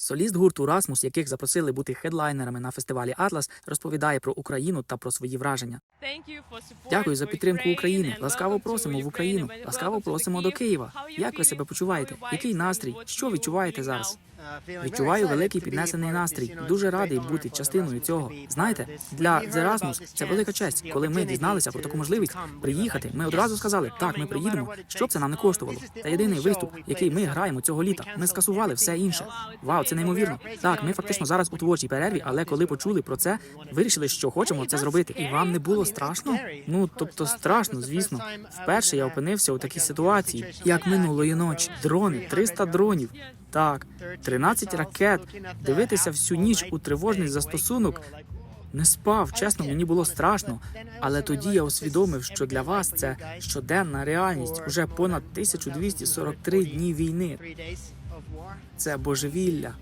Соліст гурту Расмус, яких запросили бути хедлайнерами на фестивалі Атлас, розповідає про Україну та про свої враження. Дякую за підтримку України. Ласкаво просимо в Україну. Ласкаво просимо до Києва. Як ви себе почуваєте? Який настрій? Що відчуваєте зараз? Відчуваю великий піднесений настрій. Дуже радий бути частиною цього. Знаєте, для Erasmus це велика честь. Коли ми дізналися про таку можливість приїхати, ми одразу сказали, так, ми приїдемо, що б це нам не коштувало. Це єдиний виступ, який ми граємо цього літа. Ми скасували все інше. Вау, це неймовірно. Так, ми фактично зараз у творчій перерві, але коли почули про це, вирішили, що хочемо це зробити. І вам не було страшно? Ну тобто страшно, звісно. Вперше я опинився у такій ситуації, як минулої ночі. Дрони, 300 дронів. Так, 13 ракет. Дивитися всю ніч у тривожний застосунок. Не спав, чесно, мені було страшно. Але тоді я усвідомив, що для вас це щоденна реальність. Уже понад 1243 дні війни. Це божевілля.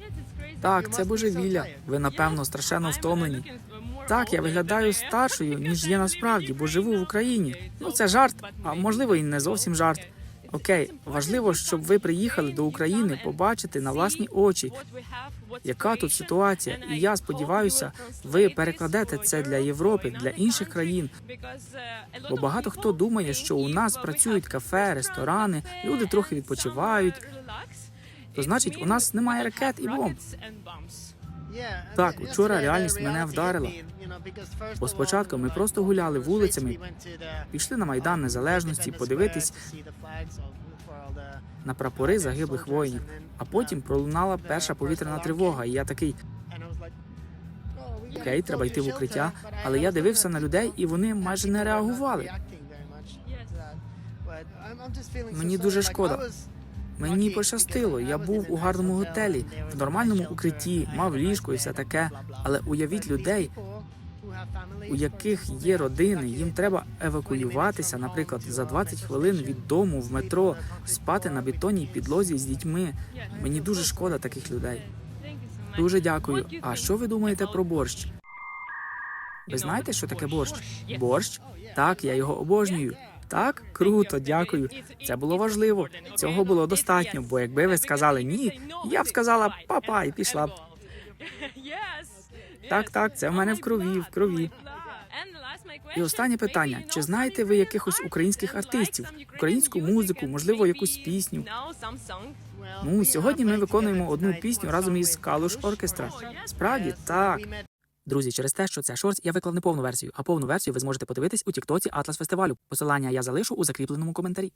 Так, це божевілля. Ви напевно страшенно втомлені. Так, я виглядаю старшою, ніж є насправді, бо живу в Україні. Ну це жарт, а можливо і не зовсім жарт. Окей, важливо, щоб ви приїхали до України побачити на власні очі, яка тут ситуація. І я сподіваюся, ви перекладете це для Європи, для інших країн. Бо багато хто думає, що у нас працюють кафе, ресторани, люди трохи відпочивають. То значить, у нас немає ракет і бомб. Так, учора реальність мене вдарила. Бо спочатку ми просто гуляли вулицями, пішли на майдан незалежності, подивитись на прапори загиблих воїнів. А потім пролунала перша повітряна тривога, і я такий. Окей, треба йти в укриття, але я дивився на людей, і вони майже не реагували. Мені дуже шкода. Мені пощастило. Я був у гарному готелі, в нормальному укритті, мав ліжко і все таке. Але уявіть людей, у яких є родини, їм треба евакуюватися, наприклад, за 20 хвилин від дому в метро, спати на бетонній підлозі з дітьми. Мені дуже шкода таких людей. Дуже дякую. А що ви думаєте про борщ? Ви знаєте, що таке борщ? Борщ? Так, я його обожнюю. Так, круто, дякую. Це було важливо. Цього було достатньо, бо якби ви сказали ні, я б сказала папа і пішла б. Так, так, це в мене в крові, в крові. І останнє питання: чи знаєте ви якихось українських артистів, українську музику, можливо, якусь пісню? Ну, сьогодні ми виконуємо одну пісню разом із Калуш Оркестра. Справді, так. Друзі, через те, що це шортс, я виклав не повну версію, а повну версію ви зможете подивитись у тіктоці Атлас фестивалю. Посилання я залишу у закріпленому коментарі.